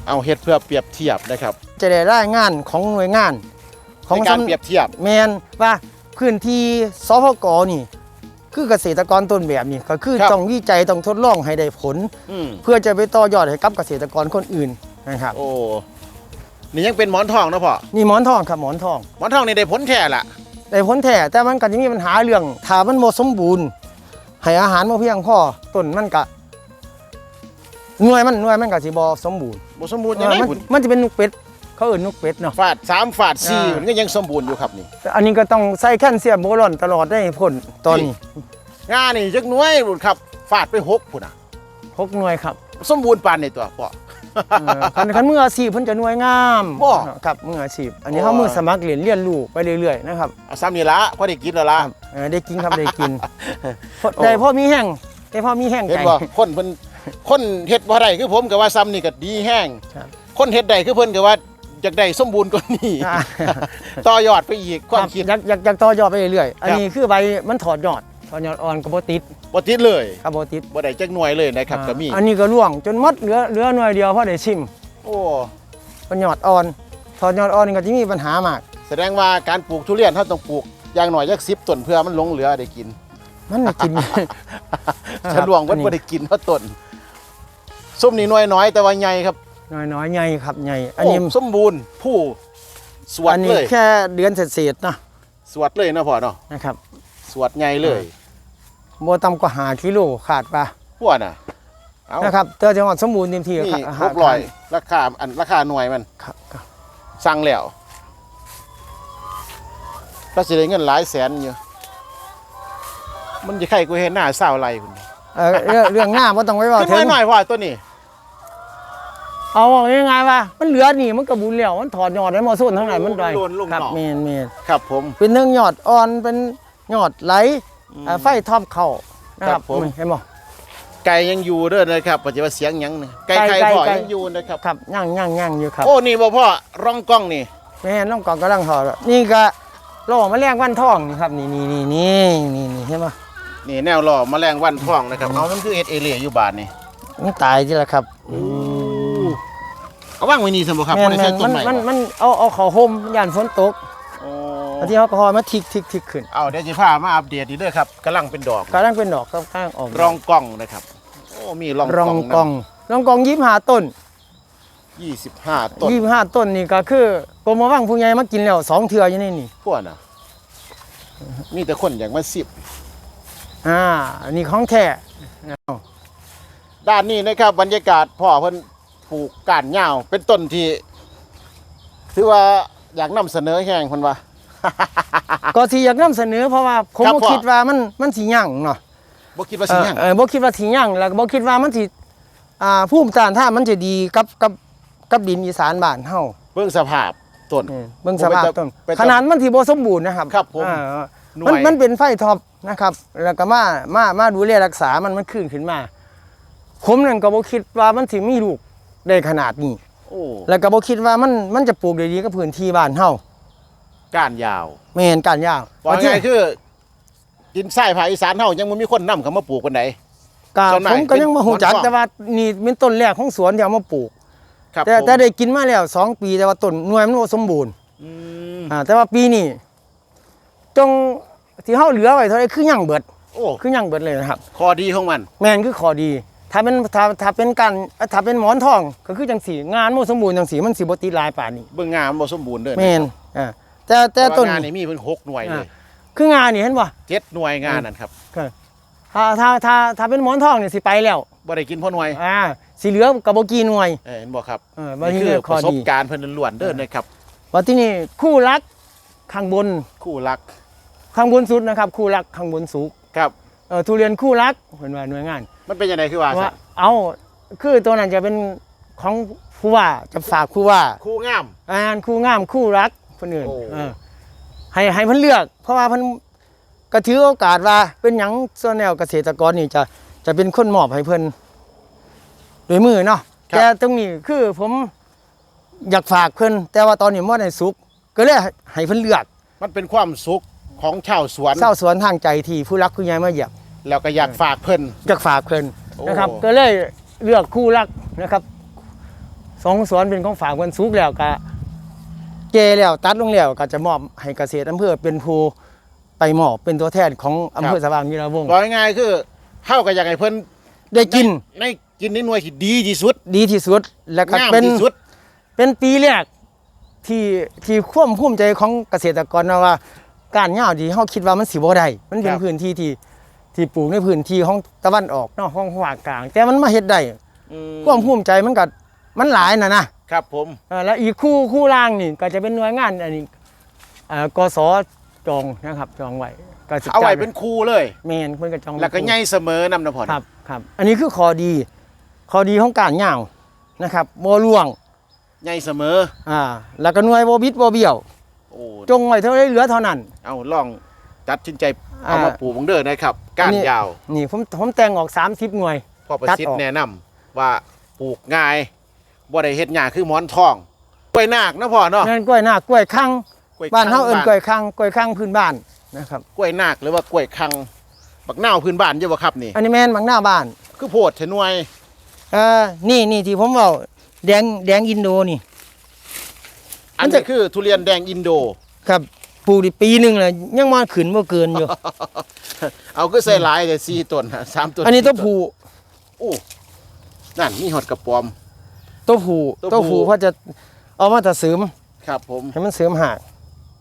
[SPEAKER 1] เอาเฮ็ดเพื่อเปรียบเทียบนะครับ
[SPEAKER 2] จะได้รายงานของหน่วยงาน ของ
[SPEAKER 1] ในการ
[SPEAKER 2] สำ
[SPEAKER 1] เปรียบเทียบ
[SPEAKER 2] แมนว่าพื้นที่สพกนี่ คือเกษตรกรต้นแบบนี่ก็คือ
[SPEAKER 1] ครับ
[SPEAKER 2] ต้องวิจัยต้องทดลองให้ได้ผล
[SPEAKER 1] อืม
[SPEAKER 2] เพื่อจะไปต่อยอดให้กับเกษตรกรคนอื่นนะครับ
[SPEAKER 1] โอ้นี่ยังเป็นหมอนทองนะพ่อ
[SPEAKER 2] นี่หมอนทองครับหมอนทอง
[SPEAKER 1] หมอนทองนี่ได้ผลแท้ละ
[SPEAKER 2] ได้ผลแท้แต่มันก็จะมีปัญหาเรื่องถ้ามันบ่สมบูรณ์ให้อาหารบ่เพียงพอต้นมันก็ หน่วยมันหน่วยมันก็สิบ่สมบูรณ์
[SPEAKER 1] บ่สมบูรณ์ยังไง
[SPEAKER 2] มัน
[SPEAKER 1] คุณ
[SPEAKER 2] มันจะเป็นนุกเป็ด เขาเอิ้นนุกเป็ดเนาะ
[SPEAKER 1] ฝาดสามฝาดสี่
[SPEAKER 2] อ่ามั
[SPEAKER 1] มันก็ยังสมบูรณ์อยู่ครับนี่
[SPEAKER 2] แต่อันนี้ก็ต้องใส่แคลเซียมโบรอนตลอดได้ผลตอนนี้
[SPEAKER 1] งานี่จักหน่วยบุญครับฝาดไปหกพุ่นน่ะ
[SPEAKER 2] หกหน่วยครับ
[SPEAKER 1] สมบูรณ์ปานในตัวพ่อ
[SPEAKER 2] เออคันคันมืออาชีพเพิ่นจะหน่วยงาม
[SPEAKER 1] บ่
[SPEAKER 2] ครับมืออาชีพ อันนี้
[SPEAKER 1] โอ้
[SPEAKER 2] เขามือสมัครเรียนเรียนรู้ไปเรื่อยๆนะครับ
[SPEAKER 1] เอาซ้ำนี่ละพอได้กินแล้วละ
[SPEAKER 2] ครับเออได้กินครับได้กินพอได้พ่อมีแห้งได้พ่อมีแห้ง
[SPEAKER 1] เห็น
[SPEAKER 2] ใจ
[SPEAKER 1] บ่คนเพิ่น คนเฮ็ดบ่ได้คือผมก็ว่าซ้ำนี่ก็ดีแห้ง
[SPEAKER 2] ครับ
[SPEAKER 1] คนเฮ็ดได้คือเพิ่นก็ว่าอยากได้สมบูรณ์กว่านี้
[SPEAKER 2] อ่า
[SPEAKER 1] ต่อยอดไปอีกความคิด
[SPEAKER 2] อยากอยากอยากต่อยอดไปเรื่อยๆ อันนี้คือใบมันถอดยอดถอดยอดอ่อนกับโบติด
[SPEAKER 1] บ่ติดเลย
[SPEAKER 2] กับโบติด
[SPEAKER 1] บ่ได้จักหน่วยเลยนะครับ
[SPEAKER 2] อ่า
[SPEAKER 1] ก็มี
[SPEAKER 2] อันนี้ก็ร่วงจนหมดเหลือเหลือหน่วยเดียวพอได้ชิม
[SPEAKER 1] โอ้
[SPEAKER 2] มันยอดอ่อนถอดยอดอ่อนนี่ก็จะมีปัญหามาก
[SPEAKER 1] แสดงว่าการปลูกทุเรียนเฮาต้องปลูกอย่างน้อยจัก10ต้นเพื่อมันหลงเหลือได้กิน
[SPEAKER 2] มันน่ะกิน
[SPEAKER 1] ฉลวงเพิ่นบ่ได้กินเพราะต้น ส้มนี่หน่วยน้อยแต่ว่าใหญ่ครับ
[SPEAKER 2] น้อยน้อยๆใหญ่ครับใหญ่อันนี้
[SPEAKER 1] โสมบูรณ์ผู้สวด
[SPEAKER 2] อันนี้
[SPEAKER 1] เลย
[SPEAKER 2] แค่เดือนเศษๆเนาะ
[SPEAKER 1] สวดเลยนะพ่อเนาะ
[SPEAKER 2] นะครับ
[SPEAKER 1] สวดใหญ่เลย
[SPEAKER 2] โบต่ำกว่าหากิโลขาดปะ
[SPEAKER 1] พวกน่ะเอา
[SPEAKER 2] นะครับเตอจังหวัดสมบูรณ์เต็มที่
[SPEAKER 1] นี่
[SPEAKER 2] ครับ
[SPEAKER 1] หกร้อยราคาอันราคาหน่วยมัน
[SPEAKER 2] ครับครับ
[SPEAKER 1] สั่งแล้วก็สิได้เงินหลายแสนอยู่มันจะใครกูเห็นหน้าเศร้าไรคุณ
[SPEAKER 2] เอ่อเรื่องเรื่องหน้าว่าต้องไว้ว่า
[SPEAKER 1] ขึ้น
[SPEAKER 2] ถึ
[SPEAKER 1] มางหน่อยพ่อตัวนี้
[SPEAKER 2] เอาว่ายังไงวะมันเหลือนี่มันกระบุญแล้วมันถอดยอดได้หมอส้นทั้งไหนมันได้
[SPEAKER 1] โลนลง
[SPEAKER 2] ครับ
[SPEAKER 1] หนอง
[SPEAKER 2] เมนเมน
[SPEAKER 1] ครับผม
[SPEAKER 2] เป็นเรื่องยอดอ่อนเป็นยอดไหลอ่าไฟท็อปเข่านะค
[SPEAKER 1] ครั
[SPEAKER 2] รับบ
[SPEAKER 1] ผม
[SPEAKER 2] เห็นบ่
[SPEAKER 1] ไก่ยังอยู่เด้อนะครับปัจจุบันเสียงหยังนี่ไก่
[SPEAKER 2] ไก่
[SPEAKER 1] ไข่พ่อ
[SPEAKER 2] ไก่
[SPEAKER 1] ยังอยู่นะครับ
[SPEAKER 2] ครับย่างย่างย่างอยู่ครับ
[SPEAKER 1] โอ้นี่บ่พ่อร่องกล้องนี่
[SPEAKER 2] แม่น้องกองกำลังถอดแล้วนี่ก็โล่มาแรงวันทองนี่ครับ นี่นี่นี่นี่นี่นี่เห็นบ่
[SPEAKER 1] นี่แนวหล่อแมลงวันทองนะครับ เอามันคือเอสเอเลียอยู่บาทนี่
[SPEAKER 2] มันตายจีละครับ
[SPEAKER 1] เอาว่างไว้นี่สมบูครับ
[SPEAKER 2] แม่น
[SPEAKER 1] บ่ได้
[SPEAKER 2] แม่
[SPEAKER 1] ใช้
[SPEAKER 2] น
[SPEAKER 1] ต้
[SPEAKER 2] มันน
[SPEAKER 1] ใหม่
[SPEAKER 2] มันมันเอาเอาเขาห่มย่านฝนตก
[SPEAKER 1] โอ้
[SPEAKER 2] บางทีเขาก็หอยมาทิกทิกทิกขึ้น
[SPEAKER 1] เอาเดี๋ยวจะพามาอัปเดตอีกเด้อครับกำลังเป็นดอก
[SPEAKER 2] กำลังเป็นดอกกำลังออก
[SPEAKER 1] รองกล้องนะครับโอ้มีรอง
[SPEAKER 2] รองกองรองกองยี่ห้าต้น
[SPEAKER 1] ยี่สิบห้าต้น
[SPEAKER 2] ยี่ห้าต้นนี่ก็คือกรมว่างผู้ใหญ่มากินแล้วสองเทื่ออยู่ในนี่
[SPEAKER 1] พวกน่ะ มีแต่คนอยากมาสิบ
[SPEAKER 2] อ่าอันนี้ของแท้
[SPEAKER 1] ด้านนี้นะครับบรรยากาศพ่อเพิ่นปลูกก้านยาวเป็นต้นที่ถือว่าอยากนำเสนอแห่งเพิ่นว่า
[SPEAKER 2] ก็ที่อยากนำเสนอเพราะว่าผม
[SPEAKER 1] ครับ
[SPEAKER 2] บ่
[SPEAKER 1] พ่อ
[SPEAKER 2] คิดว่ามันมันสิยั่งเนาะ
[SPEAKER 1] บ่คิดว่า
[SPEAKER 2] เอ
[SPEAKER 1] สิ
[SPEAKER 2] อ
[SPEAKER 1] หยัง
[SPEAKER 2] เออบ่คิดว่าสิยั่งแล้วก็บ่คิดว่ามันสิอ่าภูมิต้านทานมันจะดีกับกับกับดินอีสานบ้านเฮา
[SPEAKER 1] เบิ่งสภาพต้น
[SPEAKER 2] เออเบิ่งสภาพต้น
[SPEAKER 1] เป็นต้น
[SPEAKER 2] ขนาดมันที่บ่สมบูรณ์นะครับ
[SPEAKER 1] ครับผม
[SPEAKER 2] อ่า
[SPEAKER 1] หน่
[SPEAKER 2] มัน
[SPEAKER 1] วย
[SPEAKER 2] มันเป็นไฟท็อปนะครับ แล้วก็มามามาดูแลรักษามันมันขึ้นขึ้นมา ผมนั่นก็บ่คิดว่ามันสิมีลูกได้ขนาดนี้
[SPEAKER 1] โอ้
[SPEAKER 2] แล้วก็บ่คิดว่ามันมันจะปลูกได้ดีกับพื้นที่บ้านเฮา
[SPEAKER 1] ก้านยาว
[SPEAKER 2] แม่นการยาว
[SPEAKER 1] ว่าไงคือดินทรายภาคอีสานเฮายังบ่มีคนนำเข้ามาปลูกปานใด
[SPEAKER 2] ก็
[SPEAKER 1] ส่วนมาก
[SPEAKER 2] ผมก็ยังบ่ฮู้จัก
[SPEAKER 1] เป็นหมอนทอง
[SPEAKER 2] แต่ว่านี่เป็นต้นแรกของสวนที่เอามาปลูก
[SPEAKER 1] ครับ
[SPEAKER 2] แต่
[SPEAKER 1] ผม
[SPEAKER 2] แต่ได้กินมาแล้วสองปีแต่ว่าต้นหน่วยมันบ่สมบูรณ์
[SPEAKER 1] อืม
[SPEAKER 2] อ่าแต่ว่าปีนี้ จงที่เฮาเหลือไว้เท่าไหร่คือยังเบิด
[SPEAKER 1] โอ้
[SPEAKER 2] คือยังเบิดเลยนะครับ
[SPEAKER 1] ข้อดีของมัน
[SPEAKER 2] แม่นคือข้อดี ถ้าเป็นถ้าถ้าเป็นการถ้าเป็นหมอนทองก็คือจังสีงานบ่สมบูรณ์จังสีมันสิบ่ติดลายป่านนี้
[SPEAKER 1] เบิ่งงามบ่สมบูรณ์เด้อ
[SPEAKER 2] แม่นอ่าแต่แต่
[SPEAKER 1] แต่
[SPEAKER 2] ต้
[SPEAKER 1] ต้
[SPEAKER 2] น
[SPEAKER 1] นงานนี่มีเพิ่นหกหน่วยเลย
[SPEAKER 2] คืองานนี่เห็นบ่
[SPEAKER 1] เจ็ดหน่วยงานนั่นครับ
[SPEAKER 2] ถ้าถ้าถ้าถ้าเป็นหมอนทองนี่สิไปแล้ว
[SPEAKER 1] บ่ได้กินพ่อหน่วย
[SPEAKER 2] อ่าสิเหลือก็บ่กี่หน่วย
[SPEAKER 1] เอ้ยเห็นบ่ครับ
[SPEAKER 2] เออบ่
[SPEAKER 1] นี่
[SPEAKER 2] ที่
[SPEAKER 1] คือ
[SPEAKER 2] เรียก
[SPEAKER 1] ป
[SPEAKER 2] ข้อ
[SPEAKER 1] ระสบ
[SPEAKER 2] ดี
[SPEAKER 1] การณ์เพิ่นล้วนๆเด้อนะครับ
[SPEAKER 2] ว่าที่นี่คู่รักข้างบน
[SPEAKER 1] คู่รัก
[SPEAKER 2] ข้างบนสุดนะครับคู่รักข้างบนสุก
[SPEAKER 1] ครับ
[SPEAKER 2] เออทุเรียนคู่รักเพิ่นว่าหน่วยงาน
[SPEAKER 1] มันเป็นยังไงคือว่า
[SPEAKER 2] ว่าเอาคือตัวนั้นจะเป็นของผู้ว่าจะฝากผู้ว่า
[SPEAKER 1] คู่งาม
[SPEAKER 2] อ่านคู่งามคู่รักคนอื่น
[SPEAKER 1] โอ้
[SPEAKER 2] เออให้ให้เพิ่นเลือก เพราะว่าเพิ่นก็ถือโอกาสว่าเป็นหยังส่วนแนวเกษตรกรนี่จะจะเป็นคนมอบให้เพิ่นโดวยมือเนาะแต่ตรงนี้คือผมอยากฝากเพิ่นแต่ว่าตอนนี้บ่ได้สุกก็เลยให้เพิ่นเลือก
[SPEAKER 1] มันเป็นความสุข ของชาวสวน
[SPEAKER 2] เศร้าสวนทางใจที่ผู้รักผู้ใหญ่มาเหยียบ
[SPEAKER 1] แล้วก็อยากฝากเพิ่น
[SPEAKER 2] อยากฝากเพิ่น
[SPEAKER 1] โอ้
[SPEAKER 2] นะครับ ก็เลยเลือกคู่รักนะครับสองสวนเป็นของฝากเพิ่นสุกแล้วก็เจแล้วตัดลงแล้วก็จะมอบให้เกษตรอำเภอเป็นผู้ไปมอบเป็นตัวแทนของอำเภอสว่างวีระวงศ์
[SPEAKER 1] บอกง่ายๆคือเฮาก็อยากให้เพิ่น
[SPEAKER 2] ได้กิน
[SPEAKER 1] ในกินในหน่วยที่ดีที่สุด
[SPEAKER 2] ดีที่สุดและก็
[SPEAKER 1] งาม
[SPEAKER 2] เป็น
[SPEAKER 1] ที่สุด
[SPEAKER 2] เป็นปีแรกที่ที่ความภูมิใจของเกษตรกรนะว่า การเหย้าที่เฮาคิดว่ามันสิบ่ได้มันเป็นพื้นที่ที่ที่ปลูกในพื้นที่ของตะวันออกเนาะของภาคกลาง แต่มันมาเฮ็ดได้
[SPEAKER 1] อืม
[SPEAKER 2] ความภูมิใจมันก็มันหลายน่ะนะครับ
[SPEAKER 1] ผม
[SPEAKER 2] เออแล้วอีกคู่คู่ล่างนี่ก็จะเป็นหน่วยงานอันนี้เอ่อกสจองนะครับจองไว้ก็สิ
[SPEAKER 1] เอาไว้
[SPEAKER 2] จ่ย
[SPEAKER 1] เป็นครูเลย
[SPEAKER 2] แม่นเพิ่นก็จอง
[SPEAKER 1] แล้วก็ใหญ่เสมอนำนะพ่อ
[SPEAKER 2] ครับครับ อันนี้คือข้อดีข้อดีของการเหย้านะครับบ่ล่วง
[SPEAKER 1] ใหญ่เสมอ
[SPEAKER 2] อ่าแล้วก็หน่วยบ่บิดบ่เบี้ยว
[SPEAKER 1] โอ้
[SPEAKER 2] จงไว้เท่าไรเหลือเท่านั้น
[SPEAKER 1] เอาลองจัดสินใจเอา
[SPEAKER 2] อ่า
[SPEAKER 1] มาปลูกบังเด้อนะครับก้าน
[SPEAKER 2] นี่
[SPEAKER 1] ยาว
[SPEAKER 2] นี่ผมผมแต่งออก 30 หน่วย
[SPEAKER 1] พ่อประสิท
[SPEAKER 2] ตัดออ
[SPEAKER 1] ธิ์
[SPEAKER 2] ก
[SPEAKER 1] แนะนำว่าปลูกง่ายบ่ได้เฮ็ดหญ้าคือหมอนทองกล้วยนาคนะพ่อเนาะ
[SPEAKER 2] นั่นกล้วยหน้ากล้วยคัง
[SPEAKER 1] กล้วย
[SPEAKER 2] บ้านเฮาเอิ้นกล้
[SPEAKER 1] บ้
[SPEAKER 2] วยคังกล้วยคังพื้นบ้านนะครับ
[SPEAKER 1] กล้วยนาคหรือว่ากล้วยคังบักนาวพื้นบ้านอยู่บ่ครับนี่
[SPEAKER 2] อันนี้แม่นบางหน้าบ้าน
[SPEAKER 1] คือโพดเถหน่วย
[SPEAKER 2] เอ่อนี่นี่ที่ผมเว้าแดงแดงอินโดนี่
[SPEAKER 1] อัน
[SPEAKER 2] มันจะ
[SPEAKER 1] นี้คือทุเรียนแดงอินโด
[SPEAKER 2] ครับ ปลูกได้ปีหนึงแล้วยังมาขึ้นบ่เกินอยู่
[SPEAKER 1] เอาคือใส่หลายแต่4ต้นฮะสามต้น
[SPEAKER 2] อันนี้ตัว
[SPEAKER 1] สี่
[SPEAKER 2] ผู้
[SPEAKER 1] โอ้นั่นมีหอดกระปอม
[SPEAKER 2] ตัวผู้
[SPEAKER 1] ตัว
[SPEAKER 2] ตัว
[SPEAKER 1] ผู้
[SPEAKER 2] ผู้เขาจะเอามาแต่เสริม
[SPEAKER 1] ครับ ผม
[SPEAKER 2] ให้มันเสริมหาก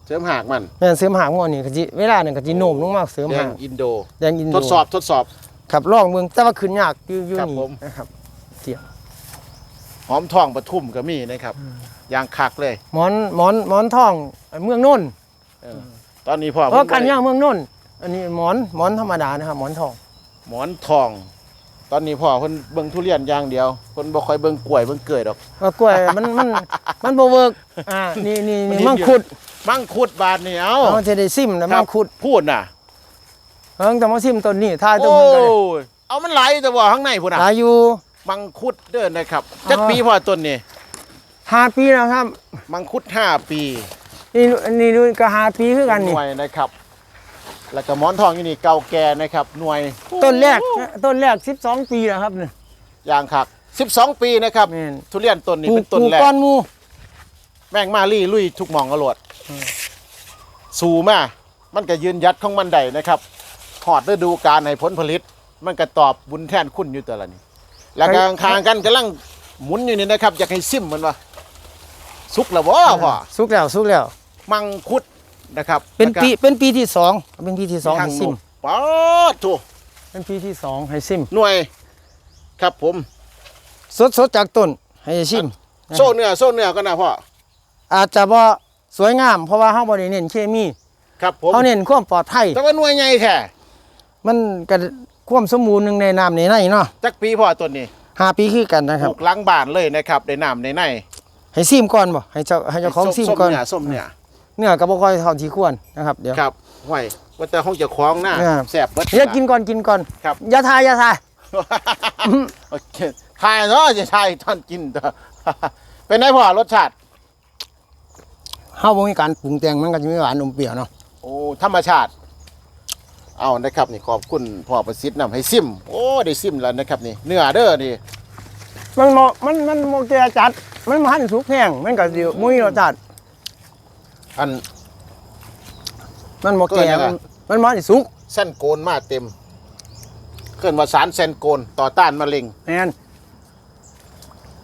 [SPEAKER 1] เสริมหากมัน
[SPEAKER 2] แม่นเสริมหากงอนี่ก็สิเวลานึงก็สิโหนมลงมาเสริม
[SPEAKER 1] แด
[SPEAKER 2] หางก
[SPEAKER 1] อินโด
[SPEAKER 2] แดงอินโด
[SPEAKER 1] ทดสอบทดสอบ
[SPEAKER 2] ครับลองเบิ่งแต่ว่าขึ้นยากอยู่อยู่
[SPEAKER 1] ครับ
[SPEAKER 2] นี่
[SPEAKER 1] ผม
[SPEAKER 2] นะครับ
[SPEAKER 1] หอมทองปทุมก็มีนะครับยางคักเลย
[SPEAKER 2] หมอนหมอนหมอนทองเมืองนนท์
[SPEAKER 1] เออ ตอนนี้พ่อ
[SPEAKER 2] เพราะ
[SPEAKER 1] ผม
[SPEAKER 2] กัน
[SPEAKER 1] ได้
[SPEAKER 2] ย่างเมืองนนท์อันนี้หมอนหมอนธรรมดานะครับหมอนทอง
[SPEAKER 1] หมอนทอง ตอนนี้พ่อเพิ่นเบิ่งทุเรียนอย่างเดียวเพิ่นบ่ค่อยเบิ่งกล้วยเบิ่งเกยดอก
[SPEAKER 2] ว่ากล้วยมันมันมันบ่เวิร์กอ่านี่นี่
[SPEAKER 1] มัน
[SPEAKER 2] นี่
[SPEAKER 1] นิดเดียว
[SPEAKER 2] มังคุด
[SPEAKER 1] มังคุดบาทนี่เอ้า
[SPEAKER 2] เอาจะได้ซิมนะ
[SPEAKER 1] ครั
[SPEAKER 2] มั
[SPEAKER 1] บ
[SPEAKER 2] งคุด
[SPEAKER 1] พูดน่ะ
[SPEAKER 2] เฮิงแต่มาซิมต้นนี้ทายต้น
[SPEAKER 1] โอ้
[SPEAKER 2] เพิ่นกันเลย
[SPEAKER 1] เอามันไหลแต่ว่าข้างในพุ่นน่ะ
[SPEAKER 2] หลายอยู่
[SPEAKER 1] มังคุดเด้อนะครับจัก
[SPEAKER 2] อ๋อ
[SPEAKER 1] ปีพ่อต้นนี่
[SPEAKER 2] ห้าปีแล้วครับ
[SPEAKER 1] มังคุดห้าปี
[SPEAKER 2] นี่นี่ดูก็ห้าปีคือกัน
[SPEAKER 1] ห
[SPEAKER 2] นี่
[SPEAKER 1] น่วยนะครับ แล้วก็หมอนทองอยู่นี่เก่าแก่นะครับหน่วย
[SPEAKER 2] ต้นแรกต้นแรก 12 ปีแล้วครับนี่
[SPEAKER 1] อย่างคัก12 ปีนะครับ
[SPEAKER 2] แม่น
[SPEAKER 1] ทุเรียนต้นนี้
[SPEAKER 2] ปลู
[SPEAKER 1] เป็
[SPEAKER 2] ก
[SPEAKER 1] นต้น
[SPEAKER 2] ปลูก
[SPEAKER 1] แรก
[SPEAKER 2] ก้อนหมู
[SPEAKER 1] แม่งมาลี่ลุยทุกหมองอรวดสูมา มันก็ยืนยัดของมันได้นะครับหอดฤดูการให้ผลผลิต มันก็ตอบบุญแทนคุณอยู่แต่ละนี่แล้วก็คางๆกันกำลังหมุนอยู่นี่นะครับ อยากให้ซิมมันว่าสุกแล้วบ่พ่อ
[SPEAKER 2] สุกแล้วสุกแล้ว
[SPEAKER 1] มังคุดนะครับ
[SPEAKER 2] เป็น
[SPEAKER 1] แล้วก็
[SPEAKER 2] ปีเป็นปีที่สองเป็นปีที่สอง
[SPEAKER 1] ทา
[SPEAKER 2] ให้
[SPEAKER 1] ง
[SPEAKER 2] ซิม
[SPEAKER 1] นกป๊อดถู
[SPEAKER 2] เป็นปีที่สองให้ซิม
[SPEAKER 1] หน่วย ครับผม
[SPEAKER 2] สดสดจากต้นให้ซิม
[SPEAKER 1] โซ่เนื้อโซ่เนื้อก็นะพ่อ
[SPEAKER 2] อาจจะบ่สวยงาม เพราะว่าเฮาบ่ได้เน้นเคมี
[SPEAKER 1] ครับผม
[SPEAKER 2] เฮาเน้นความปลอดภัย
[SPEAKER 1] แต่ว่าหน่วยใหญ่แท้
[SPEAKER 2] มันก็ความสมบูรณ์หนึงในน้ำในในเนาะ
[SPEAKER 1] จักปีพ่อตัวนี้
[SPEAKER 2] ห้าปีคือกันนะค
[SPEAKER 1] ป
[SPEAKER 2] รับ
[SPEAKER 1] ลูกหล้างบ้านเลยนะครับในน้ำในใน
[SPEAKER 2] ให้ซิมก่อนบ่ให้เจ้าให้เจ้าของซิม
[SPEAKER 1] ส้ม
[SPEAKER 2] ก่อน
[SPEAKER 1] เนื้อส้มเนื้อ
[SPEAKER 2] เนื้อก็บ่ค่อยเท่าที่ควรนะครับเดี๋ยว
[SPEAKER 1] ครับไว้ว่าแต่ห้องเจะคล้าของหน้า
[SPEAKER 2] ครับ
[SPEAKER 1] แสบเบิด
[SPEAKER 2] เดี๋ยวกินก่อนกินก่อน
[SPEAKER 1] ครับ
[SPEAKER 2] อย่าทายอย่าทาย
[SPEAKER 1] โอเคทายเนาะจะทายตอนกินเถอะ เป็นไงพ่อรสชาติ
[SPEAKER 2] เฮาบ่มีการปรุงแต่งมันก็จะมีหวานอมเปรี้ยวเนาะ
[SPEAKER 1] โอ้ธรรมชาติ เอานะครับนี่ขอบคุณพ่อประสิทธิ์นำให้ซิม โอ้ได้ซิมแล้วนะครับนี่เนื้อเด้อนี่
[SPEAKER 2] มันเหมาะมันมันบ่แก่จัด มันบ่ทันสุกแห้งมันก็สิบ่มีรสชาติ
[SPEAKER 1] อัน
[SPEAKER 2] มันบ่
[SPEAKER 1] เกิ
[SPEAKER 2] แก่
[SPEAKER 1] นยังไง
[SPEAKER 2] มันมันบ่ได้สุก
[SPEAKER 1] เส้นโกนมาเต็มเคลื่อนว่าสารเส้นโกนต่อต้านมะเร็ง
[SPEAKER 2] แม่น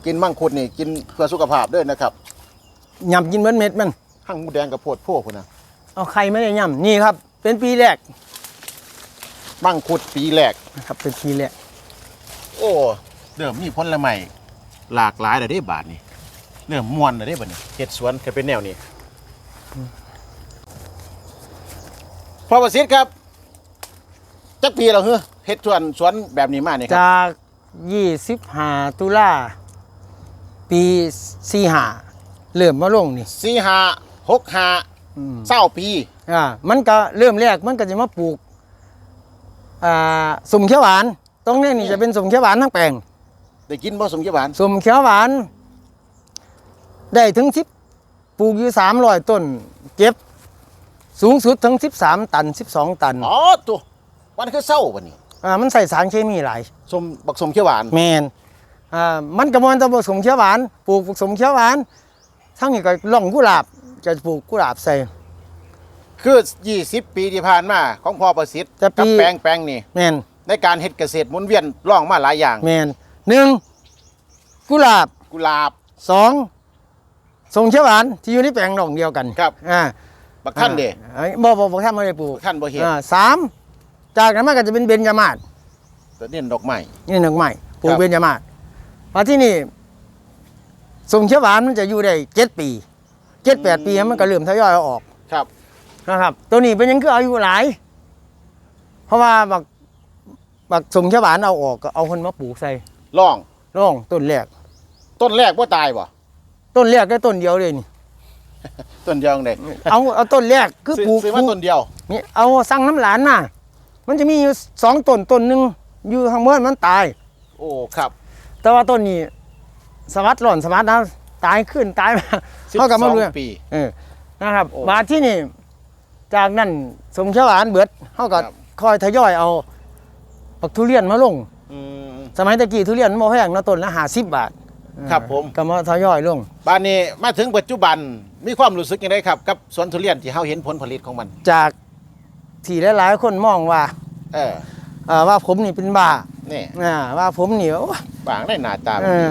[SPEAKER 1] กินมังคุดนี่กินเพื่อสุขภาพด้วยนะครับ
[SPEAKER 2] ยำกินเบิดเม็ดมัน
[SPEAKER 1] หั่งหมูแดงกับโพดโพกพุ่นนะ
[SPEAKER 2] เอาไข่ไม่ได้ย่ำนี่ครับ เป็นปีแรก
[SPEAKER 1] มังคุดปีแรก
[SPEAKER 2] นะครับ เป็นปีแรก
[SPEAKER 1] โอ้เดิมมีผลไม้หลากหลายเลยได้บาทนี่เริ่มม่วนเลยได้บัดนี้เฮ็ดสวนก็เป็นแนวนี้ พ่อประสิทธิ์ครับ จักปีแล้วเหรอเฮ็ดสวนสวนแบบนี้มาเนี่ยครับ
[SPEAKER 2] จาก25ตุลาปี45เริ่มมาลงนี่
[SPEAKER 1] สี่ห้าหกห้า
[SPEAKER 2] อืม
[SPEAKER 1] เศร้าปี
[SPEAKER 2] อ่ามันก็เริ่มแรกมันก็จะมาปลูกอ่าสมเขียวหวาน ตรงนี้นี่จะเป็นสมเขียวหวานทั้งแปลง
[SPEAKER 1] ได้กินบ่สมเกียบาน
[SPEAKER 2] สมเขียวหวาน ได้ถึงสิบปลูกอยู่300ต้น เก็บ สูงสุดถึง 13 ตัน 12 ตัน
[SPEAKER 1] อ๋อตัววันคือเศร้าวันนี้
[SPEAKER 2] อ่ามันใส่สารเคมีหลาย
[SPEAKER 1] สมบักสมเขียวหวาน
[SPEAKER 2] แมนอ่ามันกระมวลตะผสมเขียวหวานปลูกผสมเขียวหวาน ทั้งนี้ก็ล่องกุหลาบจะปลูกกุหลาบใส่
[SPEAKER 1] คือ 20 ปีที่ผ่านมาของพ่อประสิทธิ์
[SPEAKER 2] แต่ปี
[SPEAKER 1] กับแปลงแปลงนี่
[SPEAKER 2] แมน
[SPEAKER 1] ในการเฮ็ดเกษตรหมุนเวียนล่องมาหลายอย่าง
[SPEAKER 2] แมนหนึ่งกุหลาบ
[SPEAKER 1] กุหลาบ
[SPEAKER 2] สองทรงเชื้อหวานที่อยู่ในแปลงดอกเดียวกัน
[SPEAKER 1] ครับ
[SPEAKER 2] อ่า
[SPEAKER 1] บักท่านเด้
[SPEAKER 2] อ่าบ่บ่บ่ท่านไม่ได้ปลูก
[SPEAKER 1] บักท่านบ่เฮ็ด
[SPEAKER 2] อ่าสามจากนั้นมันก็จะเป็นเบญจมาศ
[SPEAKER 1] แต่เน้นดอกไม้
[SPEAKER 2] นี่หนึ่งใหม่ปลู
[SPEAKER 1] ค
[SPEAKER 2] ก
[SPEAKER 1] รับ
[SPEAKER 2] เบญจมาศมาที่นี่ทรงเชื้อหวานมันจะอยู่ได้เจ็ดปีเจ็ดแปดปีมันก็เริ่มทยอยเอาออก
[SPEAKER 1] ครับ
[SPEAKER 2] นะครับตัวนี้เป็นหยังคืออายุหลาย เพราะว่าบักบักทรงเชื้อหวานเอาออกก็เอาคนมาปลูกใส่
[SPEAKER 1] ล่อง
[SPEAKER 2] ร่องต้นแรก
[SPEAKER 1] ต้นแรกบ่ตายบ่
[SPEAKER 2] ต้นแรกได้ต้นเดียวเลยนี่
[SPEAKER 1] ต้นเดียวจังได๋
[SPEAKER 2] เอาเอาต้นแรกคือ
[SPEAKER 1] ซื้อ
[SPEAKER 2] ปลูก
[SPEAKER 1] ซื้อมาต้นเดียว
[SPEAKER 2] นี่เอาสั่งน้ำหลานน่ะมันจะมีอยู่สองต้นต้นหนึ่งอยู่ข้างบนมันตาย
[SPEAKER 1] โอ้ครับ
[SPEAKER 2] แต่ว่าต้นนี้สวัสดหล่อนสวัสดนะตายขึ้นตายมาเท่ากับมะเรือง
[SPEAKER 1] 12ปี
[SPEAKER 2] เออนะครับ
[SPEAKER 1] โอ้
[SPEAKER 2] มาที่นี่ จากนั้นสมเชหวานเบิดเท่ากับ
[SPEAKER 1] ครับ
[SPEAKER 2] คอยทยอยเอาปักทุเรียนมาลง
[SPEAKER 1] อืม
[SPEAKER 2] สมัยตะกี้ทุเรียนมันบ่แพงเนาะต้นละห้าสิบบาท
[SPEAKER 1] ครับผม
[SPEAKER 2] ก็มาทยอยลง
[SPEAKER 1] บ้านนี้มาถึงปัจจุบันมีความรู้สึกยังไงครับ กับสวนทุเรียนที่เฮาเห็นผลผลิตของมัน
[SPEAKER 2] จากที่หลายๆคนมองว่า
[SPEAKER 1] เออ
[SPEAKER 2] เอ่อว่าผมนี่เป็นบ้า
[SPEAKER 1] นี่
[SPEAKER 2] อ่าว่าผมนี่โอ้ย
[SPEAKER 1] บางได้หน้าตา
[SPEAKER 2] เออ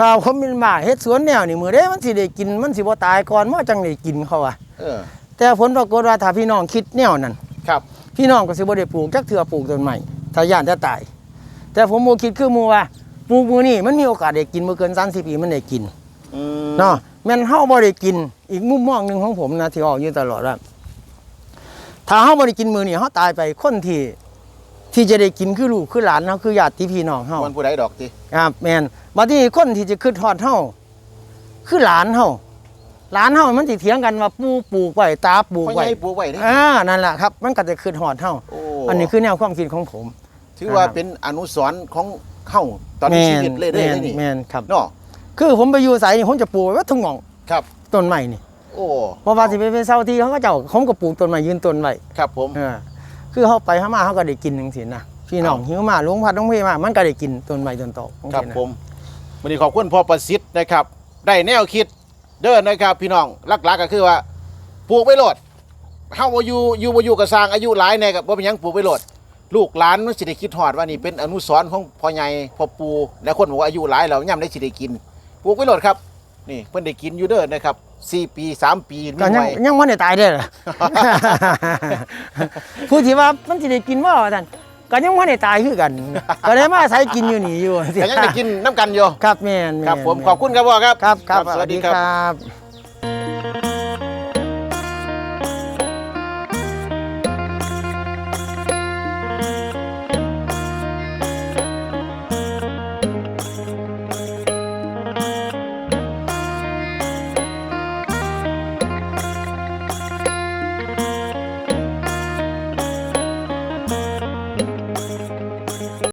[SPEAKER 2] ว่าผมเป็นบ้าเฮ็ดสวนแนวนี่มื้อเด้มันสิได้กินมันสิบ่ตายก่อนมันจังได้กินเขาว่า
[SPEAKER 1] เออ
[SPEAKER 2] แต่ผลปรากฏว่าถ้าพี่น้องคิดแนวนั้น
[SPEAKER 1] ครับ
[SPEAKER 2] พี่น้องก็สิบ่ได้ปลูกจักเทื่อปลูกต้นใหม่ถ้าย่านจะตาย แต่ผมบ่คิดคือหมู่ว่า ปลูกมื้อนี้มันมีโอกาสได้กินบ่เกิน30ปีมันได้กิน
[SPEAKER 1] อืม
[SPEAKER 2] เนาะแม่นเฮาบ่ได้กิน อีกมุมมองหนึงของผมนะที่ออกอยู่ตลอดว่าถ้าเฮาบ่ได้กินมื้อนี้เฮาตายไปคนที่ ที่จะได้กินคือลูกคือหลานเฮาคือญาติพี่น้องเฮา
[SPEAKER 1] มันผู้ใดดอกติ
[SPEAKER 2] ครับแม่นบัดนี้คนที่จะคิดฮอดเฮาคือหลานเฮาหลานเฮามันสิเถียงกันว่าปู่ปลูกไว้ตาปลูก
[SPEAKER 1] พ่อให
[SPEAKER 2] ไว้
[SPEAKER 1] ญ่ปลูกไว้เด้
[SPEAKER 2] อ่านั่นแหละครับ มันก็จะคิดฮอดเฮา
[SPEAKER 1] โอ้
[SPEAKER 2] อันนี้คือแนวความคิดของผม
[SPEAKER 1] ถือว่าเป็นอนุสรณ์ของ เฮาตอนนี้ชีวิตเลยเด้
[SPEAKER 2] แม่
[SPEAKER 1] เลยนี่
[SPEAKER 2] แม่นครับ
[SPEAKER 1] เนาะ
[SPEAKER 2] คือผมไปอยู่ไสนี่ผมจะปลูกไว้ว่าทุ่งหม่อง
[SPEAKER 1] ครับ
[SPEAKER 2] ต้นไม้นี่
[SPEAKER 1] โอ้
[SPEAKER 2] เพราะว่าสิไปเป็นเสาที่เขาก็เจ้าผมก็ปลูกต้นไม้ยืนต้นไว้
[SPEAKER 1] ครับผม
[SPEAKER 2] เออคือเขาไปเขามาเขาก็ได้กินจังซี่นะพี่น้อง
[SPEAKER 1] ครับ
[SPEAKER 2] หิวมาหลวงพัดหลวงเพมามันก็ได้กินต้นไม้ต้นโตจัง
[SPEAKER 1] ครับ
[SPEAKER 2] ซี้นะ
[SPEAKER 1] ผมวันนี้ขอบคุณพ่อประสิทธิ์นะครับ ได้แนวคิดเด้อนะครับ พี่น้องหลักๆก็คือว่าปลูกไว้โลดเฮาบ่อยู่อยู่บ่อยู่กับสร้างอายุหลายแน่ก็บ่เป็นหยังปลูกไว้โลด ลูกหลานมันสิได้คิดฮอดว่านี่เป็นอนุสรณ์ของพ่อใหญ่พ่อปู่และคนบอกว่าอายุหลายแล้วย่ำได้สิได้กินปลูกไว้โลดครับ นี่เพิ่นได้กินอยู่เด้อนะครับ4ปี3ปีมี
[SPEAKER 2] ก็ยัง
[SPEAKER 1] ไว้
[SPEAKER 2] ยังบ่ได้ตายเด้อล่ะ ผู้ที่ว่ามันสิได้กินบ่ว่าซั่นก็ยังบ่ได้ตายคือกัน ก็ได้มาอาศัยกินอยู่นี่อยู่
[SPEAKER 1] แต่ยังได้กินน้ำกันอยู่
[SPEAKER 2] ครับแม่นแม่น
[SPEAKER 1] ครับผม
[SPEAKER 2] แน
[SPEAKER 1] ขอบคุณครับพ่อครับ
[SPEAKER 2] ครับครับ
[SPEAKER 1] สวัสดีครับ
[SPEAKER 2] ครับ